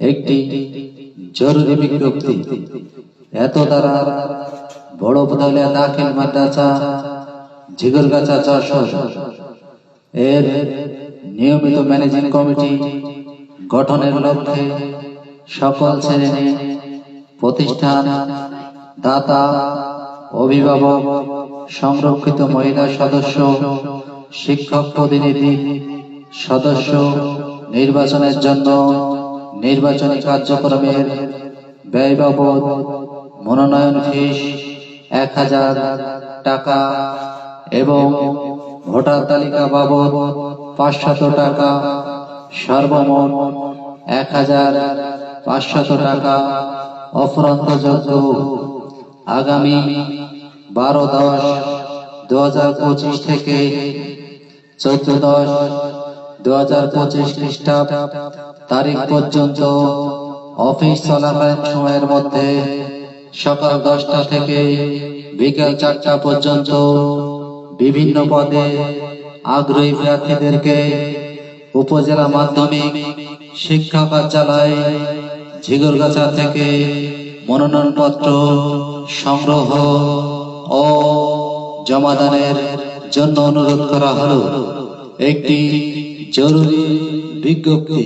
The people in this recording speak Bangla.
একটি জরুরি বিজ্ঞপ্তি। এত বড় দাখিল মাদ্রাসা এর নিয়মিত ম্যানেজিং কমিটি গঠনের লক্ষ্যে সকল শ্রেণি প্রতিষ্ঠান, দাতা, অভিভাবক, সংরক্ষিত মহিলা সদস্য, শিক্ষক প্রতিনিধি সদস্য নির্বাচনের জন্য নির্বাচনী কার্যক্রমের ব্যয় বাবদ মনোনয়ন ফিস এক হাজার টাকা এবং ভোটার তালিকা বাবদ পাঁচশত টাকা। সর্বমোট এক হাজার পাঁচশত টাকা অফুরন্তযোগ্য। আগামী বারো দশ দু হাজার পঁচিশ থেকে চোদ্দ দশ পঁচিশ তারিখ পর্যন্ত অফিস মধ্যে সকাল দশটা থেকে বিকেল চারটা পর্যন্ত বিভিন্ন পদে আগ্রহী প্রার্থীদেরকে উপজেলা মাধ্যমিক শিক্ষা কার্যালয় ঝিগরগাছা থেকে মনোনয়নপত্র সংগ্রহ ও জমাদানের জন্য অনুরোধ করা হলো। একটি জরুরি বিজ্ঞপ্তি।